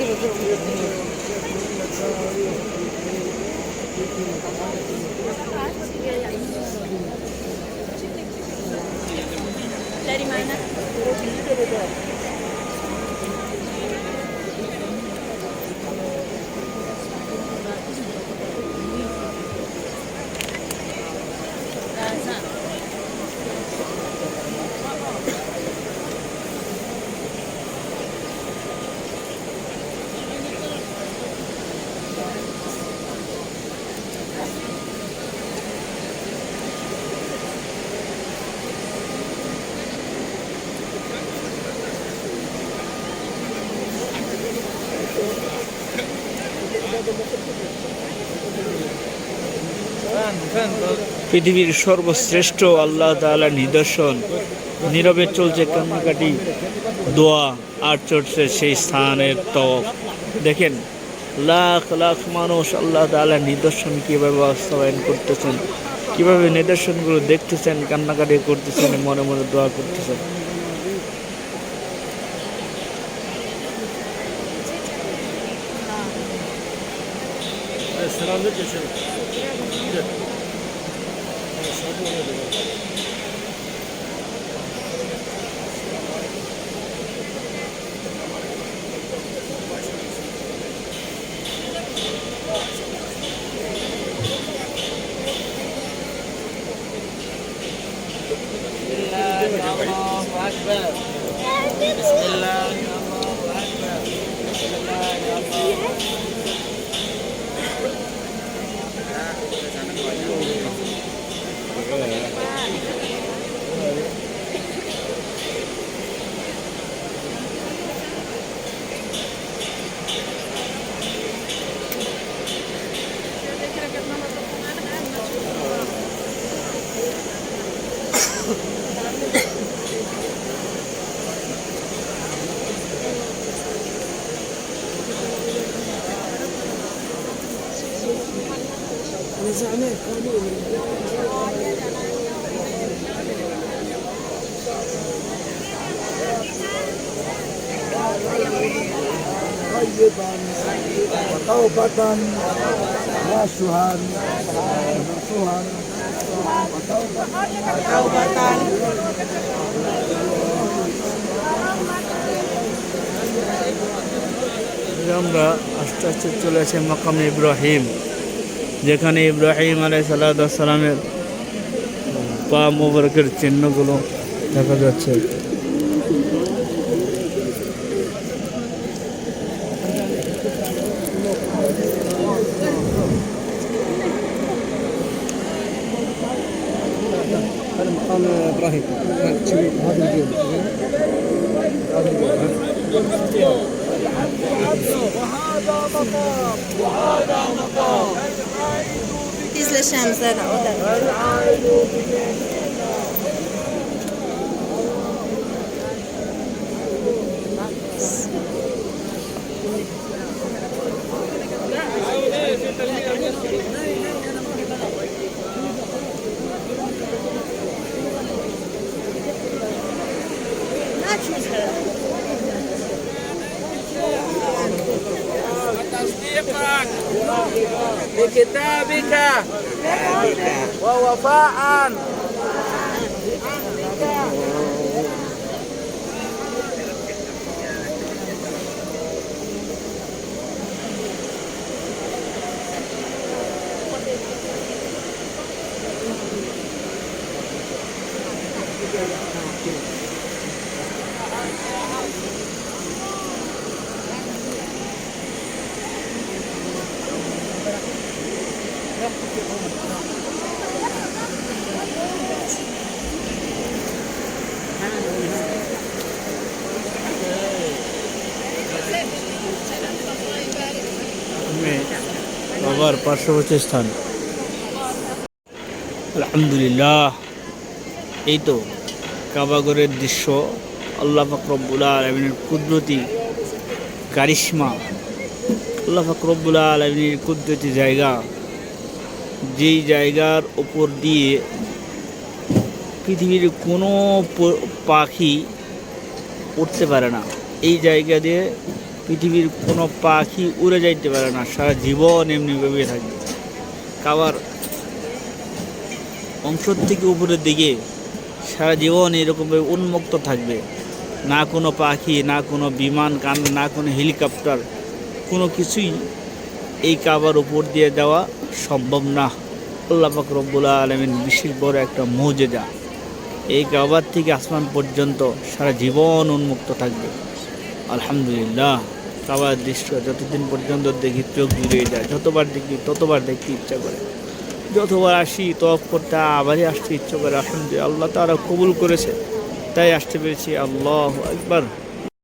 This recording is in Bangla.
Thank you. পৃথিবীর সর্বশ্রেষ্ঠ আল্লাহ তাআলা নিদর্শন। নীরবে চলছে কান্নাকাটি, দোয়া, আর চলছে সেই স্থানের তপ দেখেন, লাখ লাখ মানুষ আল্লাহ তাআলা নিদর্শন কীভাবে বাস্তবায়ন করতেছেন, কীভাবে নিদর্শনগুলো দেখতেছেন, কান্নাকাটি করতেছেন, মনে মনে দোয়া করতেছেন। geçelim. بسم الله الله أكبر بسم الله الله Gel. طيبا وتوبة ناسها نصوها আমরা আস্তে আস্তে চলে আসি মাকাম ইব্রাহিম যেখানে ইব্রাহিম আলাই সালামের পা মোবারকের চিহ্নগুলো দেখা যাচ্ছে هذا مقام ابراهيم هذا إذ للشمس نعودا والعين بكتابك ووفاء বাবার পার্শ্ববর্তী স্থান। আলহামদুলিল্লাহ, এই তো কাবাগরের দৃশ্য, আল্লাহ ফাকরবুল আলমিনের কুদরতি কারিশ্মা, আল্লাহ ফাকরবুল আলমিনের কুদরতি জায়গা, যেই জায়গার ওপর দিয়ে পৃথিবীর কোনো পাখি উঠতে পারে না। এই জায়গা দিয়ে পৃথিবীর কোনো পাখি উড়ে যাইতে পারে না, সারা জীবন এমনি ভেবে থাকবে। কাবার অংশ থেকে উপরের দিকে সারা জীবন এরকমভাবে উন্মুক্ত থাকবে। না কোনো পাখি, না কোনো বিমান, কান, না কোনো হেলিকপ্টার, কোনো কিছুই এই কাবার উপর দিয়ে দেওয়া সম্ভব না। আল্লাহ পাক রব্বুল আলমিন বিশেষ বড় একটা মৌজেদা এই কাবার থেকে আসমান পর্যন্ত সারা জীবন উন্মুক্ত থাকবে। আলহামদুলিল্লাহ। কাবার দৃশ্য যতদিন পর্যন্ত দেখি চোখ জুড়িয়ে যায়, যতবার দেখি ততবার দেখতে ইচ্ছা করে। যতবার আসি তফ করতে আবারই আসতে ইচ্ছা করে আসুন যে আল্লাহ তারা কবুল করেছে। তাই আসতে পেরেছি, আল্লাহ একবার